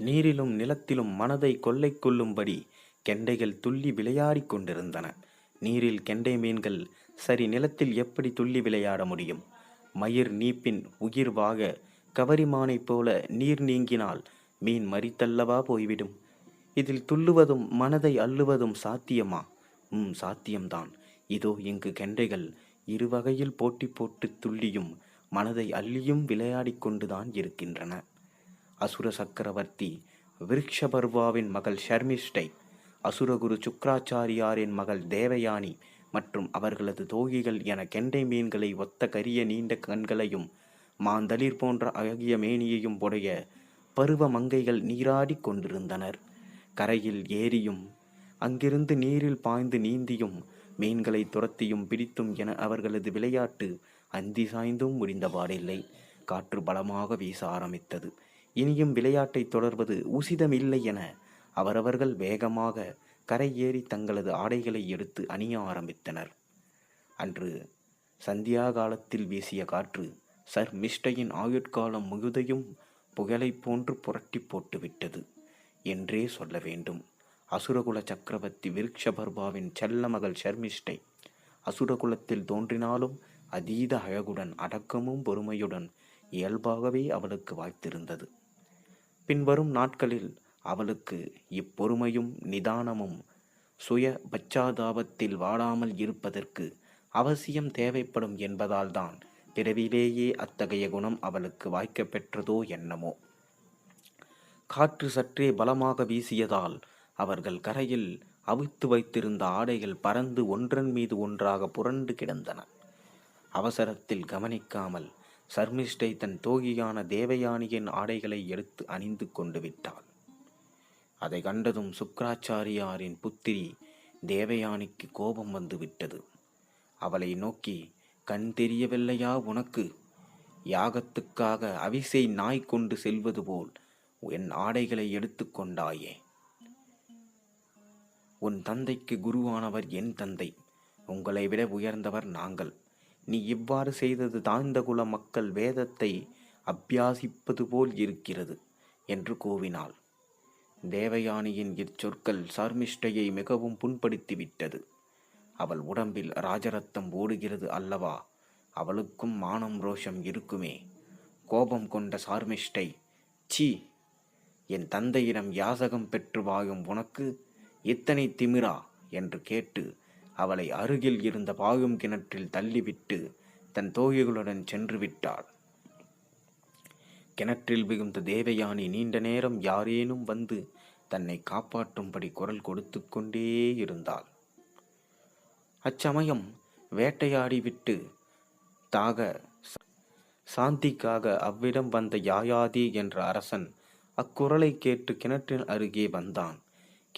நீரிலும் நிலத்திலும் மனதை கொள்ளை கொள்ளும்படி கெண்டைகள் துள்ளி விளையாடிக் கொண்டிருந்தன. நீரில் கெண்டை மீன்கள் சரி நிலத்தில் எப்படி துள்ளி விளையாட முடியும்? மயிர் நீப்பின் உயிர்வாக கவரிமானைப் போல நீர் நீங்கினால் மீன் மறித்தல்லவா போய்விடும்? இதில் துள்ளுவதும் மனதை அள்ளுவதும் சாத்தியமா? ம் சாத்தியம்தான். இதோ இங்கு கெண்டைகள் இருவகையில் போட்டி போட்டு துள்ளியும் மனதை அள்ளியும் விளையாடிக் கொண்டுதான் இருக்கின்றன. அசுர சக்கரவர்த்தி விருக்ஷபர்வாவின் மகள் ஷர்மிஷ்டை அசுரகுரு சுக்ராச்சாரியாரின் மகள் தேவயானி மற்றும் அவர்களது தோகிகள் என கெண்டை மீன்களை ஒத்த கரிய நீண்ட கண்களையும் மாந்தளிர் போன்ற அழகிய மேனியையும் உடைய பருவ மங்கைகள் நீராடிக் கொண்டிருந்தனர். கரையில் ஏறியும் அங்கிருந்து நீரில் பாய்ந்து நீந்தியும் மீன்களை துரத்தியும் பிடித்தும் என அவர்களது விளையாட்டு அந்தி சாய்ந்தும் முடிந்தபாடில்லை. காற்று பலமாக வீச ஆரம்பித்தது. இனியும் விளையாட்டை தொடர்வது உசிதமில்லை என அவரவர்கள் வேகமாக கரை ஏறி தங்களது ஆடைகளை எடுத்து அணிய ஆரம்பித்தனர். அன்று சந்தியா காலத்தில் வீசிய காற்று சர் மிஸ்டையின் ஆயுட்காலம் முழுதையும் புகழைப் போன்று புரட்டி போட்டுவிட்டது என்றே சொல்ல வேண்டும். அசுரகுல சக்கரவர்த்தி விருக்ஷபர்பாவின் செல்ல மகள் ஷர்மிஷ்டை அசுரகுலத்தில் தோன்றினாலும் அதீத அழகுடன் அடக்கமும் பொறுமையுடன் இயல்பாகவே அவளுக்கு வாய்த்திருந்தது. பின்வரும் நாட்களில் அவளுக்கு இப்பொறுமையும் நிதானமும் சுய பச்சாதாபத்தில் வாடாமல் இருப்பதற்கு அவசியம் தேவைப்படும் என்பதால்தான் பிறவிலேயே அத்தகைய குணம் அவளுக்கு வாய்க்கப்பெற்றதோ என்னமோ. காற்று சற்றே பலமாக வீசியதால் அவர்கள் கரையில் அவிழ்த்து வைத்திருந்த ஆடைகள் பறந்து ஒன்றன் மீது ஒன்றாக புரண்டு கிடந்தன. அவசரத்தில் கவனிக்காமல் சர்மிஷ்டை தன் தோகியான தேவயானியின் ஆடைகளை எடுத்து அணிந்து கொண்டு விட்டாள் அதை கண்டதும் சுக்கராச்சாரியாரின் புத்திரி தேவயானிக்கு கோபம் வந்து விட்டது. அவளை நோக்கி கண் தெரியவில்லையா உனக்கு? யாகத்துக்காக அவிசை நாய் கொண்டு செல்வது போல் என் ஆடைகளை எடுத்துக்கொண்டாயே உன் தந்தைக்கு குருவானவர் என் தந்தை. உங்களை விட உயர்ந்தவர் நாங்கள். நீ இவ்வாறு செய்தது தாழ்ந்த குல மக்கள் வேதத்தை அபியாசிப்பது போல் இருக்கிறது என்று கூவினாள். தேவயானியின் இச்சொற்கள் சர்மிஷ்டையை மிகவும் புண்படுத்திவிட்டது. அவள் உடம்பில் ராஜரத்தம் ஓடுகிறது அல்லவா? அவளுக்கும் மானம் ரோஷம் இருக்குமே. கோபம் கொண்ட சார்மிஷ்டை சீ என் தந்தையிடம் யாசகம் பெற்று வாயும் உனக்கு இத்தனை திமிரா? என்று கேட்டு அவளை அருகில் இருந்த பாயும் கிணற்றில் தள்ளிவிட்டு தன் தோகைகளுடன் சென்று விட்டாள். கிணற்றில் மிகுந்த தேவயானி நீண்ட நேரம் யாரேனும் வந்து தன்னை காப்பாற்றும்படி குரல் கொடுத்து கொண்டே இருந்தாள். அச்சமயம் வேட்டையாடிவிட்டு தாக சாந்திக்காக அவ்விடம் வந்த யாயாதி என்ற அரசன் அக்குரலை கேட்டு கிணற்றின் அருகே வந்தான்.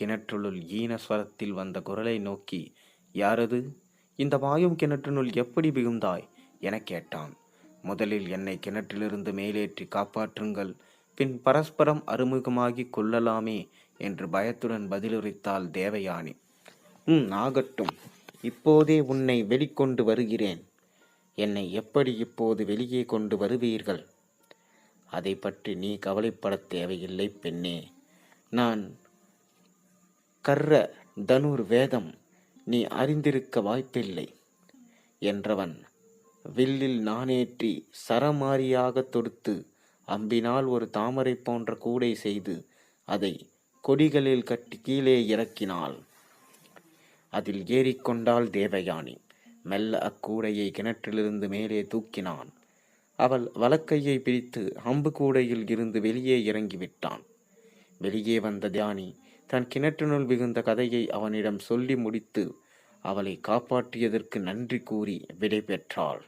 கிணற்றுள்ளுள் ஈனஸ்வரத்தில் வந்த குரலை நோக்கி யாரது? இந்த வாயும் கிணற்றினுள் எப்படி விகுந்தாய் எனக் கேட்டான். முதலில் என்னை கிணற்றிலிருந்து மேலேற்றி காப்பாற்றுங்கள் பின் பரஸ்பரம் அறிமுகமாகி கொள்ளலாமே என்று பயத்துடன் பதிலுரைத்தாள் தேவயானி. ம் ஆகட்டும். இப்போதே உன்னை வெளிக்கொண்டு வருகிறேன். என்னை எப்படி இப்போது வெளியே கொண்டு வருவீர்கள்? அதை பற்றி நீ கவலைப்படத் தேவையில்லை பெண்ணே. நான் கர்ற தனுர் வேதம் நீ அறிந்திருக்க வாய்ப்பில்லை. என்றவன் வில்லில் நானேற்றி சரமாரியாக தொடுத்து அம்பினால் ஒரு தாமரை போன்ற கூடை செய்து அதை கொடிகளில் கட்டி கீழே இறக்கினாள். அதில் ஏறிக்கொண்டாள் தேவயானி. மெல்ல அக்கூடையை கிணற்றிலிருந்து மேலே தூக்கினான். அவள் வலக்கையை பிரித்து அம்பு கூடையில் இருந்து வெளியே இறங்கிவிட்டான். வெளியே வந்த தியானி தன் கிணற்றினுள் மிகுந்த கதையை அவனிடம் சொல்லி முடித்து அவளை காப்பாற்றியதற்கு நன்றி கூறி விடை பெற்றாள்.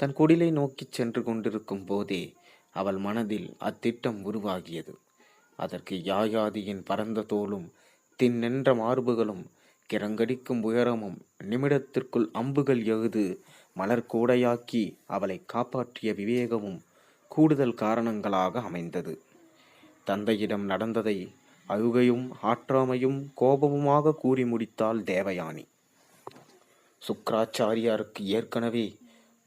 தன் குடிலை நோக்கிச் சென்று கொண்டிருக்கும் போதே அவள் மனதில் அத்திட்டம் உருவாகியது. அதற்கு யாயாதியின் பரந்த தோளும் தின்னென்ற மார்புகளும் கிறங்கடிக்கும் உயரமும் நிமிடத்திற்குள் அம்புகள் எழுது மலர் கூடையாக்கி அவளை காப்பாற்றிய விவேகமும் கூடுதல் காரணங்களாக அமைந்தது. தந்தையிடம் நடந்ததை அழுகையும் ஆற்றாமையும் கோபமுமாக கூறி முடித்தாள் தேவயானி. சுக்கராச்சாரியாருக்கு ஏற்கனவே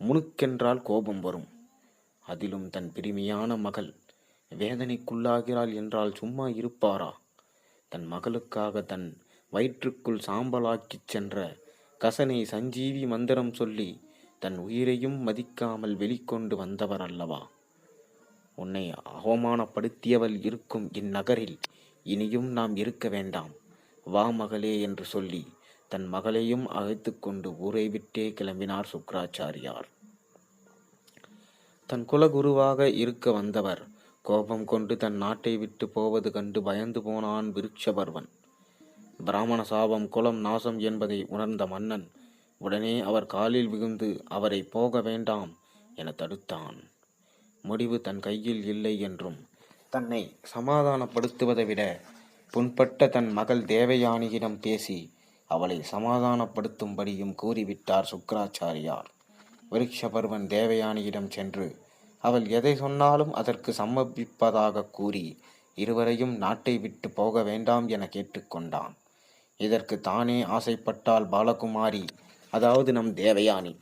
முணுக்கென்றால் கோபம் வரும். அதிலும் தன் பிரிமியான மகள் வேதனைக்குள்ளாகிறாள் என்றால் சும்மா இருப்பாரா? தன் மகளுக்காக தன் வயிற்றுக்குள் சாம்பலாக்கிச் சென்ற கசனை சஞ்சீவி மந்திரம் சொல்லி தன் உயிரையும் மதிக்காமல் வெளிக்கொண்டு வந்தவர் அல்லவா உன்னை அவமானப்படுத்தியவள் இருக்கும் இந்நகரில் இனியும் நாம் இருக்க வேண்டாம். வா மகளே என்று சொல்லி தன் மகளையும் அழைத்து கொண்டு ஊரை விட்டே கிளம்பினார் சுக்கராச்சாரியார். தன் குலகுருவாக இருக்க வந்தவர் கோபம் கொண்டு தன் நாட்டை விட்டு போவது கண்டு பயந்து போனான் விருட்சபர்வன் பிராமண சாபம் குலம் நாசம் என்பதை உணர்ந்த மன்னன் உடனே அவர் காலில் விழுந்து அவரை போக வேண்டாம் என தடுத்தான். முடிவு தன் கையில் இல்லை என்றும் தன்னை சமாதானப்படுத்துவதை விட புண்பட்ட தன் மகள் தேவயானியிடம் பேசி அவளை சமாதானப்படுத்தும்படியும் கூறிவிட்டார் சுக்கராச்சாரியார். விருட்சபர்வன் தேவயானியிடம் சென்று அவள் எதை சொன்னாலும் அதற்கு சம்மதிப்பதாக கூறி இருவரையும் நாட்டை விட்டு போக வேண்டாம் என கேட்டுக்கொண்டான். இதற்கு தானே ஆசைப்பட்டால் பாலகுமாரி அதாவது நம் தேவயானி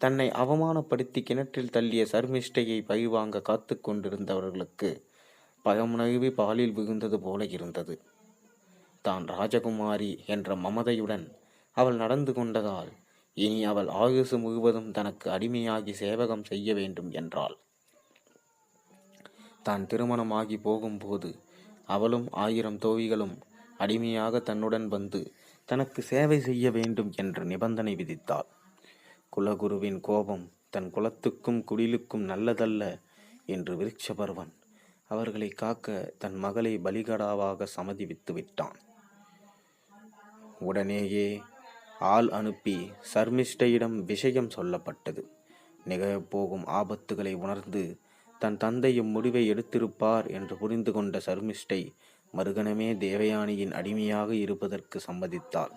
தன்னை அவமானப்படுத்தி கிணற்றில் தள்ளிய சர்மிஷ்டையை பழிவாங்க காத்து கொண்டிருந்தவர்களுக்கு பயமுணர்வி பாலில் விழுந்தது போல இருந்தது. தான் ராஜகுமாரி என்ற மமதையுடன் அவள் நடந்து கொண்டதால் இனி அவள் ஆயுசு முழுவதும் தனக்கு அடிமையாகி சேவகம் செய்ய வேண்டும் என்றாள். தான் திருமணமாகி போகும்போது அவளும் ஆயிரம் தோவிகளும் அடிமையாக தன்னுடன் வந்து தனக்கு சேவை செய்ய வேண்டும் என்று நிபந்தனை விதித்தாள். குலகுருவின் கோபம் தன் குலத்துக்கும் குடிலுக்கும் நல்லதல்ல என்று விருட்சபர்வன் அவர்களை காக்க தன் மகளை பலிகடாவாக சமதிவித்து விட்டான் உடனேயே ஆள் அனுப்பி சர்மிஷ்டையிடம் விஷயம் சொல்லப்பட்டது. நிகழப்போகும் ஆபத்துகளை உணர்ந்து தன் தந்தையும் முடிவை எடுத்திருப்பார் என்று புரிந்து கொண்ட சர்மிஷ்டை மறுகணமே தேவயானியின் அடிமையாக இருப்பதற்கு சம்மதித்தாள்.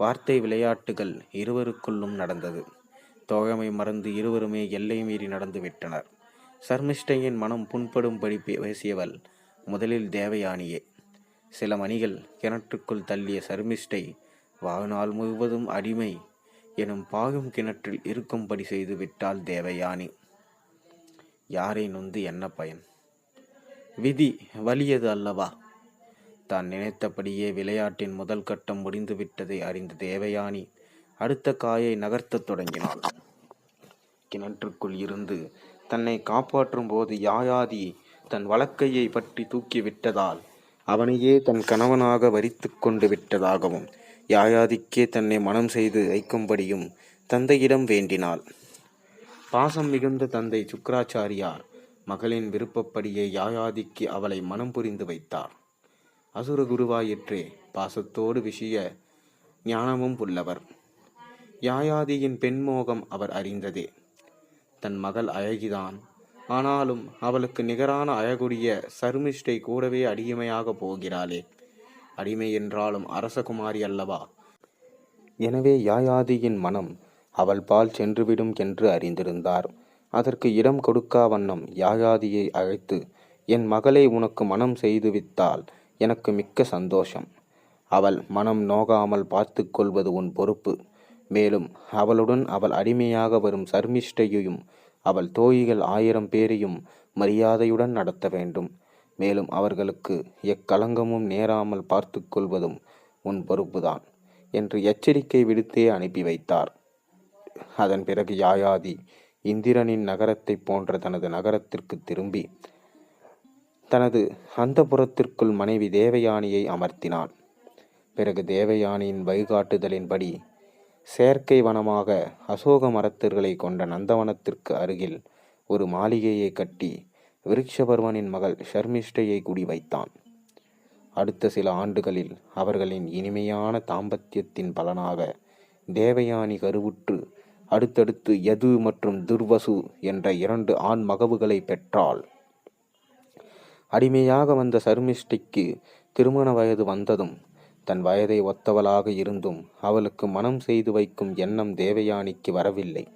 வார்த்தை விளையாட்டுகள் இருவருக்குள்ளும் நடந்தது. தோழமை மறந்து இருவருமே எல்லை மீறி நடந்துவிட்டனர் சர்மிஷ்டையின் மனம் புண்படும்படி பேசியவள் முதலில் தேவயானியே. சில மணிகள் கிணற்றுக்குள் தள்ளிய சர்மிஷ்டை வாழ்நாள் முழுவதும் அடிமை எனும் பாகும் கிணற்றில் இருக்கும்படி செய்து விட்டாள் தேவயானி. யாரை நொந்து என்ன பயன்? விதி வலியது அல்லவா? தான் நினைத்தபடியே விளையாட்டின் முதல் கட்டம் முடிந்துவிட்டதை அறிந்த தேவயானி அடுத்த காயை நகர்த்தத் தொடங்கினாள் கிணற்றுக்குள் இருந்து தன்னை காப்பாற்றும் போது யாயாதி தன் வலக்கையை பற்றி தூக்கி விட்டதால் அவனையே தன் கணவனாக வரித்து கொண்டு விட்டதாகவும் யாயாதிக்கே தன்னை மனம் செய்து வைக்கும்படியும் தந்தையிடம் வேண்டினாள். பாசம் மிகுந்த தந்தை சுக்கராச்சாரியார் மகளின் விருப்பப்படியே யாயாதிக்கு அவளை மனம் புரிந்து வைத்தார். அசுர குருவாயிற்றே பாசத்தோடு விஷய ஞானமும் உள்ளவர் யாயாதியின் பெண்மோகம் அவர் அறிந்ததே. தன் மகள் அழகிதான். ஆனாலும் அவளுக்கு நிகரான அழகுடைய சர்மிஷ்டை கூடவே அடிமையாக போகிறாளே. அடிமை என்றாலும் அரசகுமாரி அல்லவா? எனவே யாயாதியின் மனம் அவள் பால் சென்றுவிடும் என்று அறிந்திருந்தார். அதற்கு இடம் கொடுக்கா வண்ணம் யாயாதியை அழைத்து என் மகளை உனக்கு மனம் செய்து வித்தால் எனக்கு மிக்க சந்தோஷம். அவள் மனம் நோகாமல் பார்த்து கொள்வது உன் பொறுப்பு. மேலும் அவளுடன் அவள் அடிமையாக வரும் சர்மிஷ்டையையும் அவள் தோழிகள் ஆயிரம் பேரையும் மரியாதையுடன் நடத்த வேண்டும். மேலும் அவர்களுக்கு எக்களங்கமும் நேராமல் பார்த்து கொள்வதும் உன் பொறுப்புதான் என்று எச்சரிக்கை விடுத்தே அனுப்பி வைத்தார். அதன் பிறகு யாயாதி இந்திரனின் நகரத்தைப் போன்ற தனது நகரத்திற்கு திரும்பி தனது அந்தபுரத்திற்குள் மனைவி தேவயானியை அமர்த்தினான் பிறகு தேவயானியின் வழிகாட்டுதலின்படி செயற்கை வனமாக அசோக மரத்திர்களை கொண்ட நந்தவனத்திற்கு அருகில் ஒரு மாளிகையை கட்டி விருட்சபர்வனின் மகள் ஷர்மிஷ்டையை குடி வைத்தான் அடுத்த சில ஆண்டுகளில் அவர்களின் இனிமையான தாம்பத்தியத்தின் பலனாக தேவயானி கருவுற்று அடுத்தடுத்து யது மற்றும் துர்வசு என்ற இரண்டு ஆண் மகவுகளை பெற்றாள். அடிமையாக வந்த சர்மிஷ்டிக்கு திருமண வயது வந்ததும் தன் வயதை ஒத்தவளாக இருந்தும் அவளுக்கு மனம் செய்து வைக்கும் எண்ணம் தேவயானிக்கு வரவில்லை.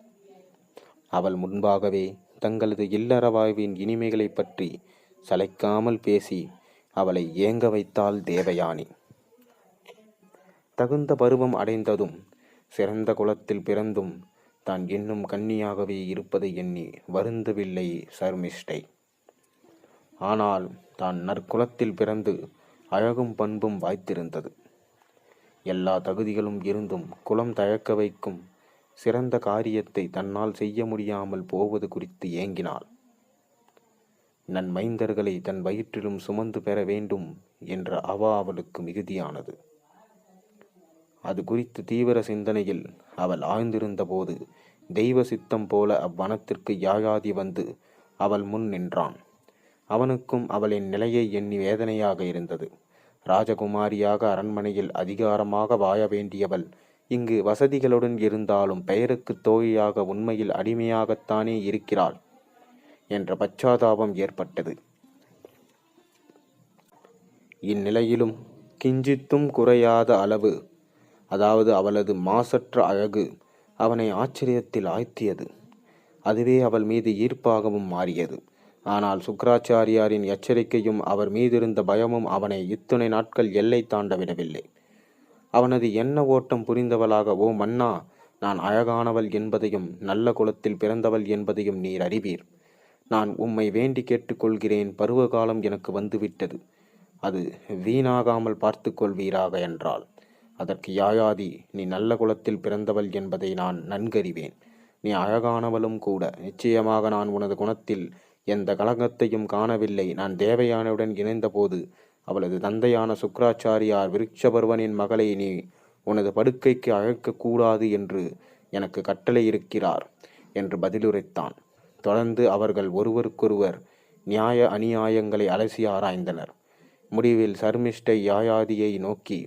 அவள் முன்பாகவே தங்களது இல்லற வாழ்வின் இனிமைகளைப் பற்றி சளைக்காமல் பேசி அவளை ஏங்க வைத்தாள் தேவயானி. தகுந்த பருவம் அடைந்ததும் சிறந்த குலத்தில் பிறந்தும் தான் இன்னும் கன்னியாகவே இருப்பதை எண்ணி வருந்தவில்லை சர்மிஷ்டை. ஆனால் தான் நற்குலத்தில் பிறந்து அழகும் பண்பும் வாய்த்திருந்தது. எல்லா தகுதிகளும் இருந்தும் குலம் தயக்க வைக்கும் சிறந்த காரியத்தை தன்னால் செய்ய முடியாமல் போவது குறித்து ஏங்கினாள். நன் மைந்தர்களை தன் வயிற்றிலும் சுமந்து பெற வேண்டும் என்ற அவா அவளுக்கு மிகுதியானது. அது குறித்து தீவிர சிந்தனையில் அவள் ஆழ்ந்திருந்தபோது தெய்வ சித்தம் போல அவ்வனத்திற்கு யாயாதி வந்து அவள் முன் நின்றான். அவனுக்கும் அவளின் நிலையை எண்ணி வேதனையாக இருந்தது. ராஜகுமாரியாக அரண்மனையில் அதிகாரமாக வாழ வேண்டியவள். இங்கு வசதிகளுடன் இருந்தாலும் பெயருக்கு தோழியாக உண்மையில் அடிமையாகத்தானே இருக்கிறாள் என்ற பச்சாதாபம் ஏற்பட்டது. இந்நிலையிலும் கிஞ்சித்தும் குறையாத அளவு அதாவது அவளது மாசற்ற அழகு அவனை ஆச்சரியத்தில் ஆழ்த்தியது. அதுவே அவள் மீது ஈர்ப்பாகவும் மாறியது. ஆனால் சுக்கராச்சாரியாரின் எச்சரிக்கையும் அவர் மீதிருந்த பயமும் அவனை இத்துணை நாட்கள் எல்லை தாண்ட விடவில்லை. அவனது எண்ண ஓட்டம் புரிந்தவளாக ஓ மன்னா நான் அழகானவள் என்பதையும் நல்ல குலத்தில் பிறந்தவள் என்பதையும் நீர் அறிவீர். நான் உம்மை வேண்டி கேட்டுக்கொள்கிறேன் பருவகாலம் எனக்கு வந்துவிட்டது. அது வீணாகாமல் பார்த்து கொள்வீராக என்றாள். அதற்கு யாயாதி நீ நல்ல குலத்தில் பிறந்தவள் என்பதை நான் நன்கறிவேன். நீ அழகானவளும் கூட நிச்சயமாக நான் உனது குணத்தில் எந்த கலங்கத்தையும் காணவில்லை. நான் தேவயானையுடன் இணைந்தபோது அவளது தந்தையான சுக்கராச்சாரியார் விருட்சபர்வனின் மகளை நீ உனது படுக்கைக்கு அழைக்கக்கூடாது என்று எனக்கு கட்டளை இருக்கிறார் என்று பதிலுரைத்தான். தொடர்ந்து அவர்கள் ஒருவருக்கொருவர் நியாய அநியாயங்களை அலசி ஆராய்ந்தனர். முடிவில் சர்மிஷ்டை யாயாதியை நோக்கி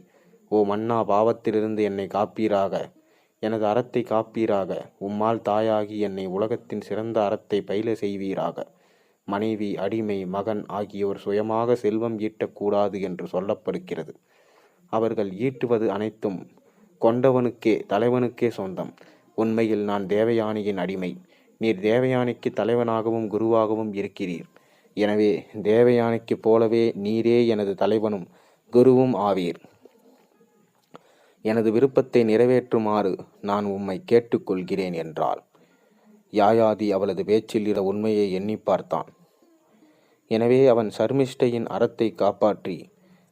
ஓ மன்னா பாவத்திலிருந்து என்னை காப்பீராக? எனது அறத்தை காப்பீராக? உம்மால் தாயாகி என்னை உலகத்தின் சிறந்த அறத்தை பயில செய்வீராக? மனைவி அடிமை மகன் ஆகியோர் சுயமாக செல்வம் ஈட்டக்கூடாது என்று சொல்லப்படுகிறது. அவர்கள் ஈட்டுவது அனைத்தும் கொண்டவனுக்கே தலைவனுக்கே சொந்தம். உண்மையில் நான் தேவயானியின் அடிமை. நீர் தேவயானிக்கு தலைவனாகவும் குருவாகவும் இருக்கிறீர். எனவே தேவயானிக்கு போலவே நீரே எனது தலைவனும் குருவும் ஆவீர். எனது விருப்பத்தை நிறைவேற்றுமாறு நான் உம்மை கேட்டுக்கொள்கிறேன் என்றாள். யாயாதி அவளது பேச்சில் இட உண்மையை எண்ணி பார்த்தான். எனவே அவன் சர்மிஷ்டையின் அறத்தை காப்பாற்றி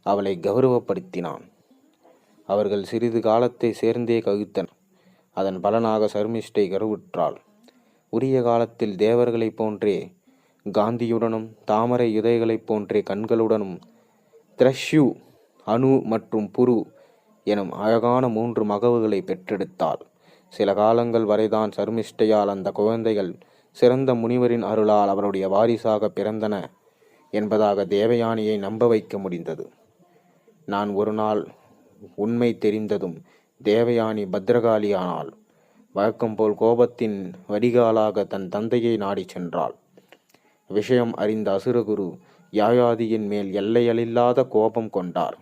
அவளை கௌரவப்படுத்தினான். அவர்கள் சிறிது காலத்தை சேர்ந்தே கவித்தன் அதன் பலனாக சர்மிஷ்டை கருவுற்றாள். உரிய காலத்தில் தேவர்களைப் போன்றே காந்தியுடனும் தாமரை இதழ்களைப் போன்றே கண்களுடனும் த்ரஷ்யு அணு மற்றும் புரு எனும் அழகான மூன்று மகவுகளை பெற்றெடுத்தாள். சில காலங்கள் வரைதான் சர்மிஷ்டையால் அந்த குழந்தைகள் சிறந்த முனிவரின் அருளால் அவருடைய வாரிசாக பிறந்தன. என்பதாக தேவயானியை நம்ப வைக்க முடிந்தது. நான் ஒரு நாள் உண்மை தெரிந்ததும் தேவயானி பத்ரகாளியானாள் வழக்கம்போல் கோபத்தின் வடிகாலாக தன் தந்தையை நாடிச் சென்றாள். விஷயம் அறிந்த அசுரகுரு யாயாதியின் மேல் எல்லையலில்லாத கோபம் கொண்டார்.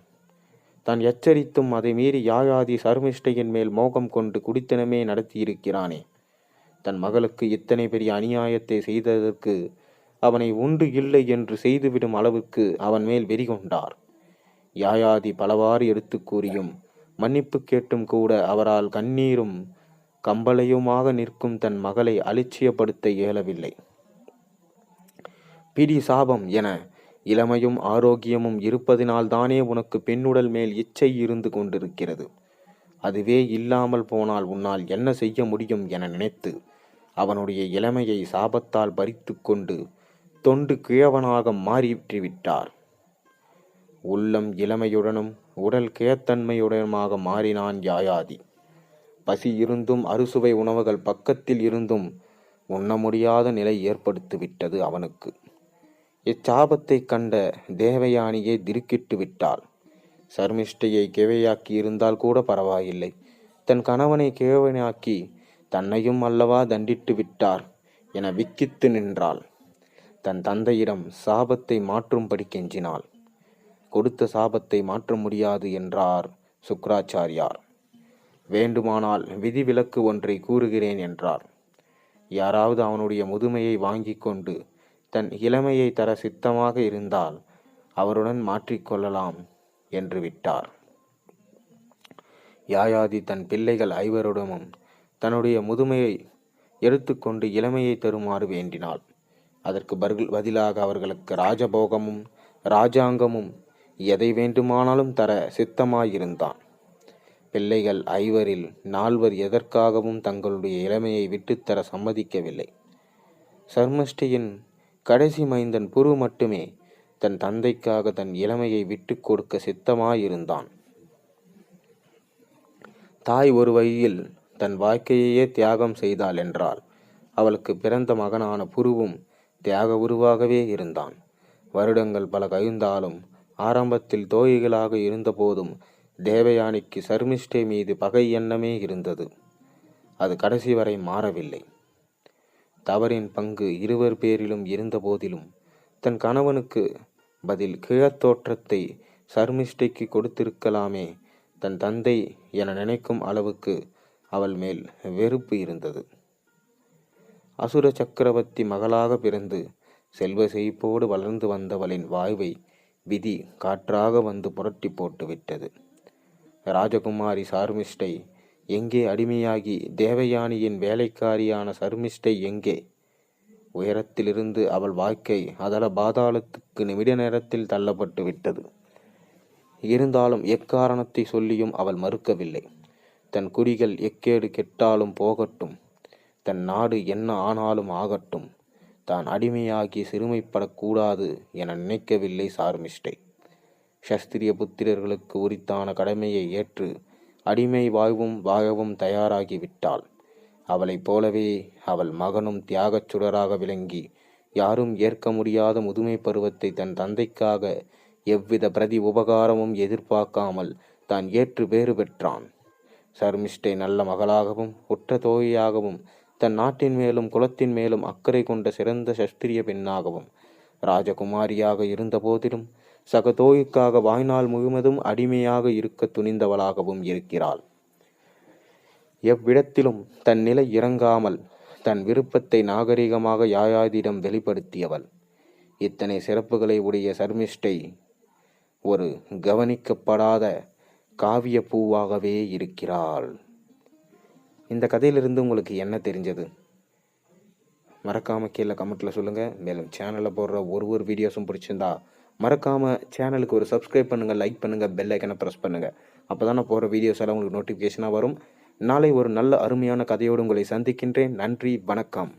தான் எச்சரித்தும் அதை மீறி யாயாதி சர்மிஷ்டையின் மேல் மோகம் கொண்டு குடித்தனமே நடத்தியிருக்கிறானே. தன் மகளுக்கு இத்தனை பெரிய அநியாயத்தை செய்ததற்கு அவனை உண்டு இல்லை என்று செய்துவிடும் அளவுக்கு அவன் மேல் வெறிகொண்டார் யாயாதி பலவாறு எடுத்து கூறியும் மன்னிப்பு கேட்டும் கூட அவரால் கண்ணீரும் கம்பளையுமாக நிற்கும் தன் மகளை அலட்சியப்படுத்த இயலவில்லை. பிடி சாபம் என இளமையும் ஆரோக்கியமும் இருப்பதினால்தானே உனக்கு பெண்ணுடல் மேல் இச்சை இருந்து கொண்டிருக்கிறது. அதுவே இல்லாமல் போனால் உன்னால் என்ன செய்ய முடியும் என நினைத்து அவனுடைய இளமையை சாபத்தால் பறித்து கொண்டு தொண்டு கிழவனாக மாறிவிட்டுவிட்டார். உள்ளம் இளமையுடனும் உடல் கேத்தன்மையுடனுமாக மாறினான் யாயாதி. பசி இருந்தும் அறுசுவை உணவுகள் பக்கத்தில் இருந்தும் உண்ண முடியாத நிலை ஏற்படுத்திவிட்டது அவனுக்கு. இச்சாபத்தை கண்ட தேவயானியை திருக்கிட்டு விட்டாள் சர்மிஷ்டையை கிழவையாக்கி இருந்தால் கூட பரவாயில்லை. தன் கணவனை கிழவனாக்கி தன்னையும் அல்லவா தண்டிட்டு விட்டார் என விக்கித்து நின்றாள். தன் தந்தையிடம் சாபத்தை மாற்றும்படி கெஞ்சினாள். கொடுத்த சாபத்தை மாற்ற முடியாது என்றார் சுக்ராச்சாரியார் வேண்டுமானால் விதிவிலக்கு ஒன்றை கூறுகிறேன் என்றார். யாராவது அவனுடைய முதுமையை வாங்கிக் கொண்டு தன் இளமையை தர சித்தமாக இருந்தால் அவருடன் மாற்றிக்கொள்ளலாம் என்று விட்டார். யாயாதி தன் பிள்ளைகள் ஐவருடமும் தன்னுடைய முதுமையை எடுத்துக்கொண்டு இளமையை தருமாறு வேண்டினாள். அதற்கு பதிலாக அவர்களுக்கு ராஜபோகமும் ராஜாங்கமும் எதை வேண்டுமானாலும் தர சித்தமாயிருந்தான். பிள்ளைகள் ஐவரில் நால்வர் எதற்காகவும் தங்களுடைய இளமையை விட்டுத்தர சம்மதிக்கவில்லை. சர்மஷ்டியின் கடைசி மைந்தன் புரு மட்டுமே தன் தந்தைக்காக தன் இளமையை விட்டு கொடுக்க சித்தமாயிருந்தான். தாய் ஒரு வழியில் தன் வாழ்க்கையையே தியாகம் செய்தாள் என்றால் அவளுக்கு பிறந்த மகனான புருவும் தியாக உருவாகவே இருந்தான். வருடங்கள் பல கழிந்தாலும் ஆரம்பத்தில் தோழிகளாக இருந்தபோதும் தேவயானிக்கு சர்மிஷ்டை மீது பகை எண்ணமே இருந்தது. அது கடைசி வரை மாறவில்லை. தவறின் பங்கு இருவர் பேரிலும் இருந்தபோதிலும் தன் கணவனுக்கு பதில் கிழத்தோற்றத்தை சர்மிஷ்டைக்கு கொடுத்திருக்கலாமே தன் தந்தை என நினைக்கும் அளவுக்கு அவள் மேல் வெறுப்பு இருந்தது. அசுர சக்கரவர்த்தி மகளாக பிறந்து செல்வ செழிப்போடு வளர்ந்து வந்தவளின் வாழ்வை விதி காற்றாக வந்து புரட்டி போட்டு விட்டது. ராஜகுமாரி சார்மிஷ்டை எங்கே அடிமையாகி தேவயானியின் வேலைக்காரியான சர்மிஷ்டை எங்கே? உயரத்திலிருந்து அவள் வாழ்க்கை அதல பாதாளத்துக்கு நிமிட நேரத்தில் தள்ளப்பட்டு விட்டது. இருந்தாலும் எக்காரணத்தை சொல்லியும் அவள் மறுக்கவில்லை. தன் குறிகள் எக்கேடு கெட்டாலும் போகட்டும். தன் நாடு என்ன ஆனாலும் ஆகட்டும். தான் அடிமையாகி சிறுமைப்படக்கூடாது என நினைக்கவில்லை சார்மிஸ்டே சஸ்திரிய புத்திரர்களுக்கு உரித்தான கடமையை ஏற்று அடிமை வாழ்வும் வாழவும் தயாராகிவிட்டாள் அவளைப் போலவே அவள் மகனும் தியாகச் சுடராக விளங்கி யாரும் ஏற்க முடியாத முதுமை பருவத்தை தன் தந்தைக்காக எவ்வித பிரதி உபகாரமும் எதிர்பார்க்காமல் தான் ஏற்று வேறு பெற்றான். சர்மிஷ்டை நல்ல மகளாகவும் உற்ற தோழியாகவும் தன் நாட்டின் மேலும் குலத்தின் மேலும் அக்கறை கொண்ட சிறந்த சஸ்திரிய பெண்ணாகவும் ராஜகுமாரியாக இருந்தபோதிலும் சக தோழிக்காக வாழ்நாள் முழுவதும் அடிமையாக இருக்க துணிந்தவளாகவும் இருக்கிறாள். எவ்விடத்திலும் தன் நிலை இறங்காமல் தன் விருப்பத்தை நாகரிகமாக யாயாதிடம் வெளிப்படுத்தியவள். இத்தனை சிறப்புகளை உடைய சர்மிஷ்டை ஒரு கவனிக்கப்படாத காவிய பூவாகவே இருக்கிறாள். இந்த கதையிலிருந்து உங்களுக்கு என்ன தெரிஞ்சது? மறக்காமல் கீழே கமெண்ட்டில் சொல்லுங்கள் மேலும் சேனலில் போடுற ஒரு ஒரு வீடியோஸும் பிடிச்சிருந்தா மறக்காமல் சேனலுக்கு ஒரு சப்ஸ்கிரைப் பண்ணுங்கள் லைக் பண்ணுங்கள் பெல் ஐக்கனை ப்ரெஸ் பண்ணுங்கள் அப்போ தான் நான் போகிற வீடியோஸ் எல்லாம் உங்களுக்கு நோட்டிஃபிகேஷனாக வரும். நாளை ஒரு நல்ல அருமையான கதையோடு உங்களை சந்திக்கின்றேன். நன்றி வணக்கம்.